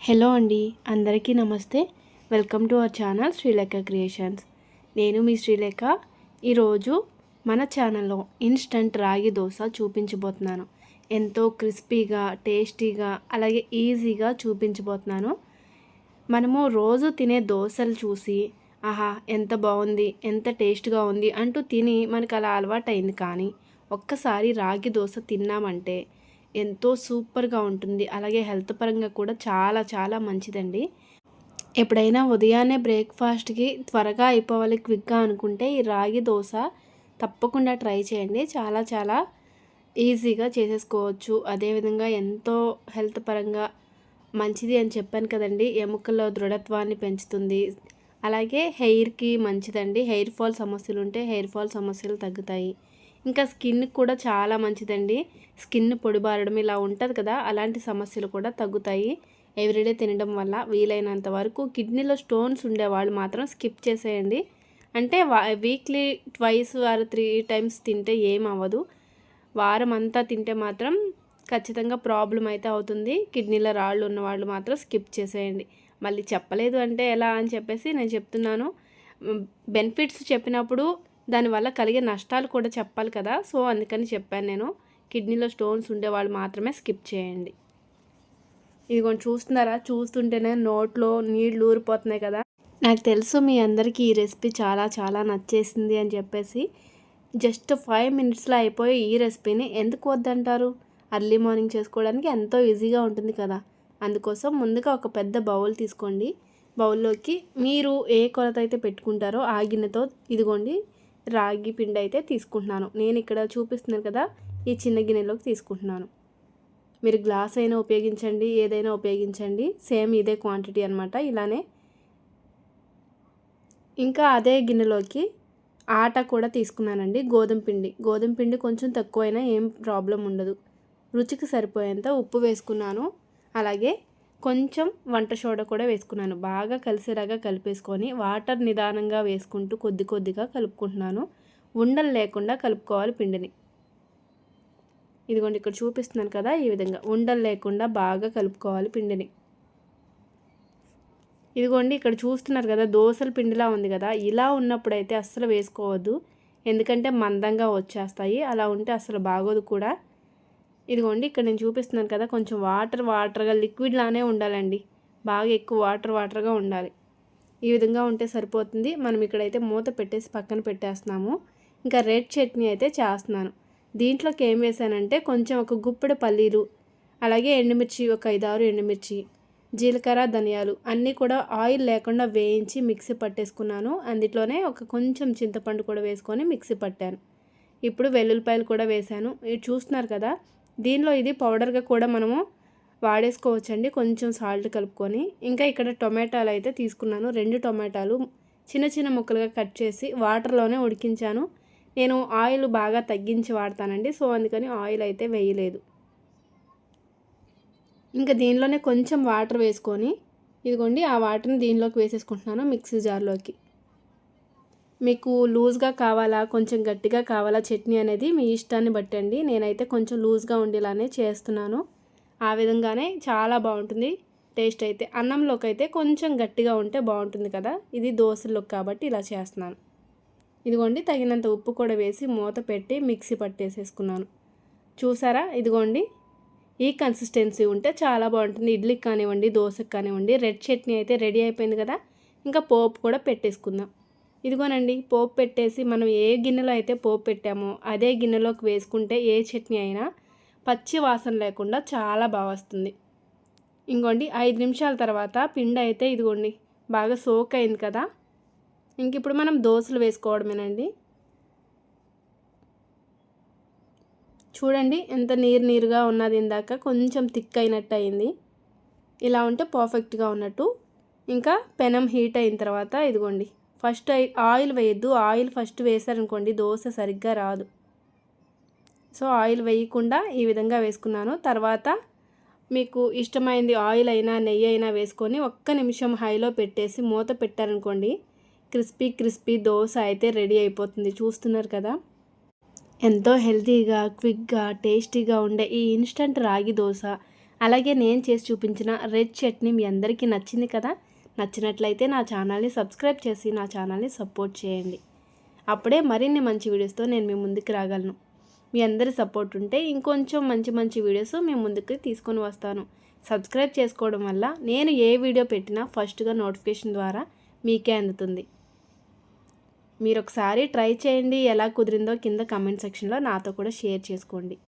Hello అండి అందరికీ నమస్తే. Welcome to our channel Srilekha creations. నేను మీ శ్రీలేఖ. ఈరోజు మన ఛానల్లో ఇన్స్టంట్ రాగి దోశ చూపించబోతున్నాను. ఎంతో క్రిస్పీగా టేస్టీగా అలాగే ఈజీగా చూపించబోతున్నాను. మనము రోజు తినే దోశలు చూసి ఆహా ఎంత బాగుంది ఎంత టేస్ట్గా ఉంది అంటూ తిని మనకు అలా అలవాటైంది కానీ ఒక్కసారి రాగి దోశ తిన్నామంటే ఎంతో సూపర్గా ఉంటుంది. అలాగే హెల్త్ పరంగా కూడా చాలా చాలా మంచిదండి. ఎప్పుడైనా ఉదయాన్నే బ్రేక్ఫాస్ట్కి త్వరగా అయిపోవాలి క్విక్గా అనుకుంటే ఈ రాగి దోశ తప్పకుండా ట్రై చేయండి. చాలా చాలా ఈజీగా చేసేసుకోవచ్చు. అదేవిధంగా ఎంతో హెల్త్ పరంగా మంచిది అని చెప్పాను కదండి ఎముకల్లో దృఢత్వాన్ని పెంచుతుంది. అలాగే హెయిర్కి మంచిదండి. హెయిర్ ఫాల్ సమస్యలు ఉంటే హెయిర్ ఫాల్ సమస్యలు తగ్గుతాయి. ఇంకా స్కిన్ కూడా చాలా మంచిదండి. స్కిన్ పొడిబారడం ఇలా ఉంటుంది కదా అలాంటి సమస్యలు కూడా తగ్గుతాయి. ఎవ్రీడే తినడం వల్ల వీలైనంత వరకు కిడ్నీలో స్టోన్స్ ఉండేవాళ్ళు మాత్రం స్కిప్ చేసేయండి. అంటే weekly twice or three times తింటే ఏం అవ్వదు. వారం అంతా తింటే మాత్రం ఖచ్చితంగా ప్రాబ్లం అయితే అవుతుంది. కిడ్నీలో రాళ్ళు ఉన్న వాళ్ళు మాత్రం స్కిప్ చేసేయండి. మళ్ళీ చెప్పలేదు అంటే ఎలా అని చెప్పేసి నేను చెప్తున్నాను. బెనిఫిట్స్ చెప్పినప్పుడు దానివల్ల కలిగే నష్టాలు కూడా చెప్పాలి కదా. సో అందుకని చెప్పాను నేను. కిడ్నీలో స్టోన్స్ ఉండేవాళ్ళు మాత్రమే స్కిప్ చేయండి. ఇదిగోండి చూస్తున్నారా? చూస్తుంటేనే నోట్లో నీళ్ళు ఊరిపోతున్నాయి కదా. నాకు తెలుసు మీ అందరికీ ఈ రెసిపీ చాలా చాలా నచ్చేసింది అని చెప్పేసి. జస్ట్ ఫైవ్ మినిట్స్లో అయిపోయి ఈ రెసిపీని ఎందుకు వద్దంటారు? అర్లీ మార్నింగ్ చేసుకోవడానికి ఎంతో ఈజీగా ఉంటుంది కదా. అందుకోసం ముందుగా ఒక పెద్ద బౌల్ తీసుకోండి. బౌల్లోకి మీరు ఏ కొలత అయితే పెట్టుకుంటారో ఆ గిన్నెతో ఇదిగోండి రాగి పిండి అయితే తీసుకుంటున్నాను. నేను ఇక్కడ చూపిస్తున్నాను కదా ఈ చిన్న గిన్నెలోకి తీసుకుంటున్నాను. మీరు గ్లాస్ అయినా ఉపయోగించండి ఏదైనా ఉపయోగించండి. సేమ్ ఇదే క్వాంటిటీ అనమాట ఇలానే ఇంకా అదే గిన్నెలోకి ఆట కూడా తీసుకున్నానండి గోధుమ పిండి. గోధుమ పిండి కొంచెం తక్కువైనా ఏం ప్రాబ్లం ఉండదు. రుచికి సరిపోయేంత ఉప్పు వేసుకున్నాను. అలాగే కొంచెం వంట సోడా కూడా వేసుకున్నాను. బాగా కలిసేలాగా కలిపేసుకొని వాటర్ నిదానంగా వేసుకుంటూ కొద్ది కొద్దిగా కలుపుకుంటున్నాను. ఉండలు లేకుండా కలుపుకోవాలి పిండిని. ఇదిగోండి ఇక్కడ చూపిస్తున్నాను కదా ఈ విధంగా. ఉండలు లేకుండా బాగా కలుపుకోవాలి పిండిని. ఇదిగోండి ఇక్కడ చూస్తున్నారు కదా దోశల పిండిలా ఉంది కదా. ఇలా ఉన్నప్పుడైతే అస్సలు వేసుకోవద్దు. ఎందుకంటే మందంగా వచ్చేస్తాయి. అలా ఉంటే అసలు బాగోదు కూడా. ఇదిగోండి ఇక్కడ నేను చూపిస్తున్నాను కదా కొంచెం వాటర్ వాటర్గా లిక్విడ్ లానే ఉండాలండి. బాగా ఎక్కువ వాటర్ వాటర్గా ఉండాలి. ఈ విధంగా ఉంటే సరిపోతుంది. మనం ఇక్కడైతే మూత పెట్టేసి పక్కన పెట్టేస్తున్నాము. ఇంకా రెడ్ చట్నీ అయితే చేస్తున్నాను. దీంట్లోకి ఏం వేసానంటే కొంచెం ఒక గుప్పెడు పల్లీలు అలాగే ఎండుమిర్చి ఒక ఐదారు ఎండుమిర్చి జీలకర్ర ధనియాలు అన్నీ కూడా ఆయిల్ లేకుండా వేయించి మిక్సీ పట్టేసుకున్నాను. అందులోనే ఒక కొంచెం చింతపండు కూడా వేసుకొని మిక్సీ పట్టాను. ఇప్పుడు వెల్లుల్లిపాయలు కూడా వేశాను. ఇవి చూస్తున్నారు కదా దీనిలో ఇది పౌడర్గా కూడా మనము వాడేసుకోవచ్చండి. కొంచెం సాల్ట్ కలుపుకొని. ఇంకా ఇక్కడ టొమాటాలు అయితే తీసుకున్నాను. రెండు టొమాటాలు చిన్న చిన్న ముక్కలుగా కట్ చేసి వాటర్లోనే ఉడికించాను. నేను ఆయిల్ బాగా తగ్గించి వాడతానండి. సో అందుకని ఆయిల్ అయితే వేయలేదు. ఇంకా దీనిలోనే కొంచెం వాటర్ వేసుకొని ఇదిగోండి ఆ వాటర్ని దీనిలోకి వేసేసుకుంటున్నాను మిక్సీ జార్లోకి. మీకు లూజ్గా కావాలా కొంచెం గట్టిగా కావాలా చట్నీ అనేది మీ ఇష్టాన్ని బట్టండి. నేనైతే కొంచెం లూజ్గా ఉండేలానే చేస్తున్నాను. ఆ విధంగానే చాలా బాగుంటుంది. టేస్ట్ అయితే అన్నంలోకి అయితే కొంచెం గట్టిగా ఉంటే బాగుంటుంది కదా. ఇది దోశలోకి కాబట్టి ఇలా చేస్తున్నాను. ఇదిగోండి తగినంత ఉప్పు కూడా వేసి మూత పెట్టి మిక్సీ పట్టేసేసుకున్నాను. చూసారా? ఇదిగోండి ఈ కన్సిస్టెన్సీ ఉంటే చాలా బాగుంటుంది. ఇడ్లీకి కానివ్వండి దోశకి కానివ్వండి రెడ్ చట్నీ అయితే రెడీ అయిపోయింది కదా. ఇంకా పోపు కూడా పెట్టేసుకుందాం. ఇదిగోనండి పోపు పెట్టేసి మనం ఏ గిన్నెలో అయితే పోపు పెట్టామో అదే గిన్నెలోకి వేసుకుంటే ఏ చట్నీ అయినా పచ్చి వాసన లేకుండా చాలా బాగా వస్తుంది. ఇంకోండి ఐదు నిమిషాల తర్వాత పిండి అయితే ఇదిగోండి బాగా సోక్ అయింది కదా. ఇంక ఇప్పుడు మనం దోశలు వేసుకోవడమేనండి. చూడండి ఎంత నీరు నీరుగా ఉన్నది ఇందాక కొంచెం థిక్ అయినట్టు అయింది. ఇలా ఉంటే పర్ఫెక్ట్గా ఉన్నట్టు. ఇంకా పెనం హీట్ అయిన తర్వాత ఇదిగోండి ఫస్ట్ ఆయిల్ వేయద్దు. ఆయిల్ ఫస్ట్ వేసారనుకోండి దోశ సరిగ్గా రాదు. సో ఆయిల్ వేయకుండా ఈ విధంగా వేసుకున్నాను. తర్వాత మీకు ఇష్టమైంది ఆయిల్ అయినా నెయ్యి అయినా వేసుకొని ఒక్క నిమిషం హైలో పెట్టేసి మూత పెట్టారనుకోండి క్రిస్పీ క్రిస్పీ దోశ అయితే రెడీ అయిపోతుంది. చూస్తున్నారు కదా? ఎంతో హెల్తీగా క్విక్గా టేస్టీగా ఉండే ఈ ఇన్స్టంట్ రాగి దోశ. అలాగే నేను చేసి చూపించిన రెడ్ చట్నీ మీ అందరికీ నచ్చింది కదా? నచ్చినట్లయితే నా ఛానల్ని సబ్స్క్రైబ్ చేసి నా ఛానల్ని సపోర్ట్ చేయండి. అప్పుడే మరిన్ని మంచి వీడియోస్తో నేను మీ ముందుకు రాగలను. మీ అందరి సపోర్ట్ ఉంటే ఇంకొంచెం మంచి మంచి వీడియోస్ మీ ముందుకు తీసుకొని వస్తాను. సబ్స్క్రైబ్ చేసుకోవడం వల్ల నేను ఏ వీడియో పెట్టినా ఫస్ట్గా నోటిఫికేషన్ ద్వారా మీకే అందుతుంది. మీరు ఒకసారి ట్రై చేయండి. ఎలా కుదిరిందో కింద కమెంట్ సెక్షన్లో నాతో కూడా షేర్ చేసుకోండి.